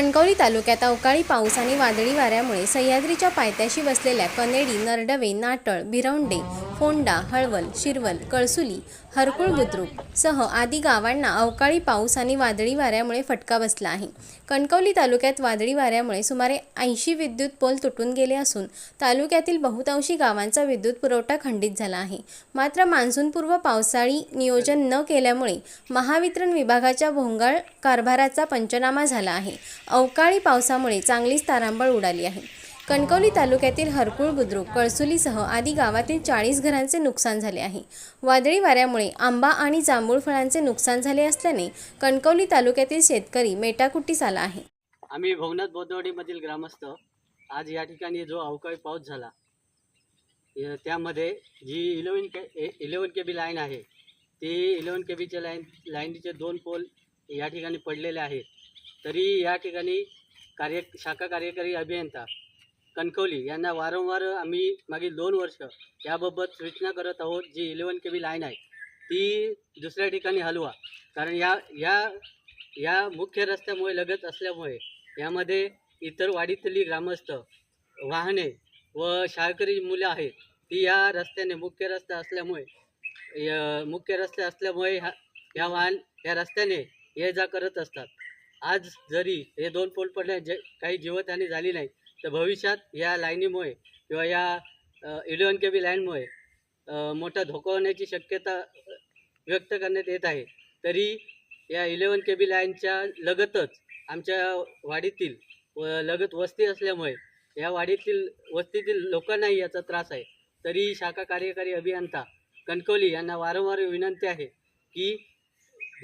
कणकवली तालुक्यात अवकाळी पाऊस आणि वादळी वाऱ्यामुळे सह्याद्रीच्या पायथ्याशी बसलेल्या कनेडी नरडवे नाटळ भिरवंडे फोंडा हळवल शिरवल कळसुली हरकुळ बुद्रुक सह आदी गावांना अवकाळी पाऊस आणि वादळी वाऱ्यामुळे फटका बसला आहे. कणकवली तालुक्यात वादळी वाऱ्यामुळे सुमारे ऐंशी विद्युत पोल तुटून गेले असून तालुक्यातील बहुतांशी गावांचा विद्युत पुरवठा खंडित झाला आहे. मात्र मान्सूनपूर्व पावसाळी नियोजन न केल्यामुळे महावितरण विभागाच्या भोंगाळ कारभाराचा पंचनामा झाला आहे. अवकाळी पावसामुळे चांगलीच तारांबळ उडाली आहे. कणकवली तालुक्यातील हरकुळ बुद्रुक कळसुलीसह आदी गावातील चाळीस घरांचे नुकसान झाले आहे. वादळी वाऱ्यामुळे आंबा आणि जांभूळ फळांचे नुकसान झाले असल्याने कणकवली तालुक्यातील शेतकरी मेटाकुटीस आला आहे. आम्ही भवनाथ बौद्धवाडीमधील ग्रामस्थ आज या ठिकाणी जो अवकाळी पाऊस झाला त्यामध्ये जी eleven K eleven K V line आहे ती इलेवन के बीच्या लाईन लाईनीचे दोन पोल या ठिकाणी पडलेले आहेत. तरी या ठिकाणी कार्य शाखा कार्यकारी अभियंता कणकवली यांना वारंवार आम्ही मागील दोन वर्ष याबाबत सूचना करत आहोत जी इलेवन के बी लाईन आहे. ती दुसऱ्या ठिकाणी हलवा. कारण या या या मुख्य रस्त्यामुळे लगत असल्यामुळे यामध्ये इतर वाडीतली ग्रामस्थ वाहने व शाळकरी मुलं आहेत ती या रस्त्याने मुख्य रस्ता असल्यामुळे य- मुख्य रस्ते असल्यामुळे ह्या ह्या वाहन या रस्त्याने ये जा करत असतात. आज जरी हे दोन पोल पडल्या जे काही जीवतहानी झाली नाही तर भविष्यात या लाईनीमुळे किंवा या इलेवन के बी लाईनमुळे मोठा धोका होण्याची शक्यता व्यक्त करण्यात येत आहे. तरी या इलेवन के बी लाईनच्या लगतच आमच्या वाडीतील व लगत वस्ती असल्यामुळे या वाडीतील वस्तीतील लोकांनाही याचा त्रास आहे. तरी शाखा कार्यकारी अभियंता कणकवली यांना वारंवार विनंती आहे की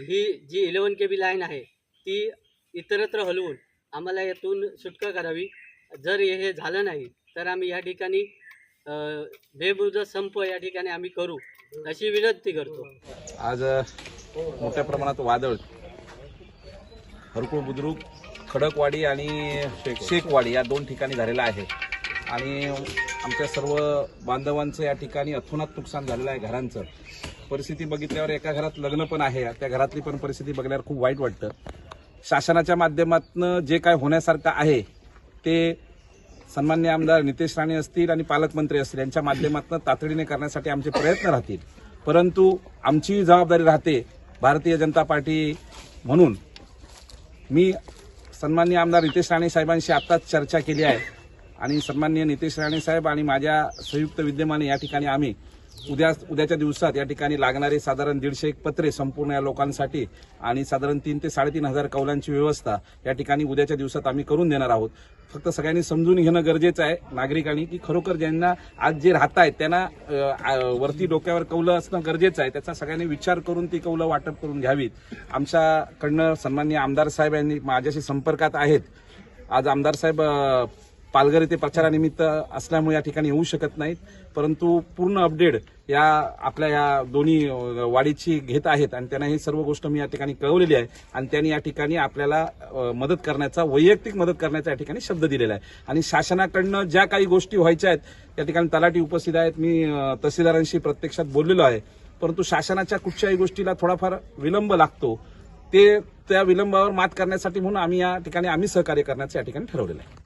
ही जी इलेवन के बी लाईन आहे ती इतरत्र हलवून आम्हाला यातून सुटका करावी. जर हे झालं नाही तर आम्ही या ठिकाणी अ, बेमुदत संप या ठिकाणी आम्ही करू. अशी विनंती करतो. आज मोठ्या प्रमाणात वादळ. हरकुळ बुद्रुक खडकवाडी आणि शेखवाडी या दोन ठिकाणी झालेला आहे. आणि आमच्या सर्व बांधवांचं या ठिकाणी अथोनात नुकसान झालेलं आहे घरांचं. परिस्थिती बघितल्यावर एका घरात लग्न पण आहे त्या घरातली पण परिस्थिती बघल्यावर खूप वाईट वाटतं. शासनाच्या माध्यमातून जे काय होण्यासारखं आहे ते सन्मान्य आमदार नितेश राणे असतील आणि पालकमंत्री असतील यांच्या माध्यमातून तातडीने करण्यासाठी आमचे प्रयत्न राहतील. परंतु आमची जबाबदारी राहते भारतीय जनता पार्टी म्हणून. मी सन्मान्य आमदार नितेश राणे साहेबांशी आत्ताच चर्चा केली आहे. आणि सन्मान्य नितेश राणे साहेब आणि माझ्या संयुक्त विद्यमाने या ठिकाणी आम्ही उद्या उद्याच्या दिवसात या ठिकाणी लागणारे साधारण दीडशे एक पत्रे संपूर्ण या लोकांसाठी आणि साधारण तीन ते साडेतीन हजार कौलांची व्यवस्था या ठिकाणी उद्याच्या दिवसात आम्ही करून देणार आहोत. फक्त सगळ्यांनी समजून घेणं गरजेचं आहे नागरिकांनी की खरोखर ज्यांना आज जे राहत आहेत त्यांना वरती डोक्यावर कौलं असणं गरजेचं आहे त्याचा सगळ्यांनी विचार करून ती कौलं वाटप करून घ्यावीत. आमच्याकडनं सन्मान्य आमदार साहेब यांनी माझ्याशी संपर्कात आहेत. आज आमदार साहेब पालघर येथे प्रचारानिमित्त असल्यामुळे या ठिकाणी येऊ शकत नाहीत. परंतु पूर्ण अपडेट या आपल्या या दोन्ही वाडीची घेत आहेत आणि त्यांना ही सर्व गोष्ट मी या ठिकाणी कळवलेली आहे आणि त्यांनी या ठिकाणी आपल्याला मदत करण्याचा वैयक्तिक मदत करण्याचा या ठिकाणी शब्द दिलेला आहे. आणि शासनाकडनं ज्या काही गोष्टी व्हायच्या आहेत या ठिकाणी तलाठी उपस्थित आहेत. मी तहसीलदारांशी प्रत्यक्षात बोललेलो आहे. परंतु शासनाच्या कुठच्याही गोष्टीला थोडाफार विलंब लागतो ते त्या विलंबावर मात करण्यासाठी म्हणून आम्ही या ठिकाणी आम्ही सहकार्य करण्याचं या ठिकाणी ठरवलेलं आहे.